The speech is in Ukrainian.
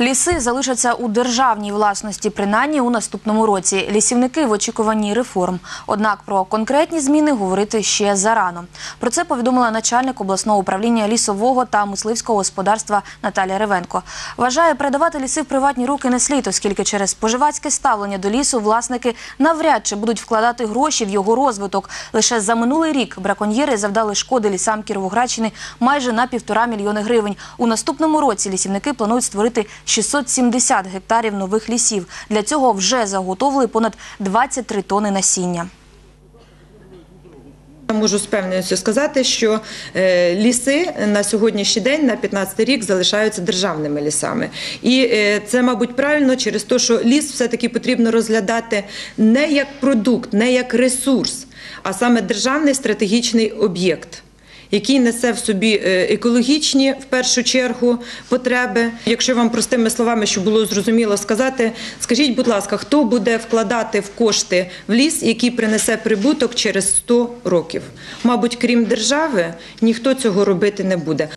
Ліси залишаться у державній власності, принаймні у наступному році. Лісівники в очікуванні реформ. Однак про конкретні зміни говорити ще зарано. Про це повідомила начальник обласного управління лісового та мисливського господарства Наталія Ревенко. Вважає, передавати ліси в приватні руки не слід, оскільки через споживацьке ставлення до лісу власники навряд чи будуть вкладати гроші в його розвиток. Лише за минулий рік браконьєри завдали шкоди лісам Кіровоградщини майже на півтора мільйони гривень. У наступному році лісівники планують створити 670 гектарів нових лісів. Для цього вже заготовили понад 23 тони насіння. Можу з певністю сказати, що е, ліси на сьогоднішній день, на 15 рік, залишаються державними лісами. І е, це, мабуть, правильно через те, що ліс все-таки потрібно розглядати не як продукт, не як ресурс, а саме державний стратегічний об'єкт. Який несе в собі е, екологічні в першу чергу потреби. Якщо вам простими словами, щоб було зрозуміло сказати, скажіть, будь ласка, хто буде вкладати в кошти в ліс, який принесе прибуток через 100 років? Мабуть, крім держави, ніхто цього робити не буде.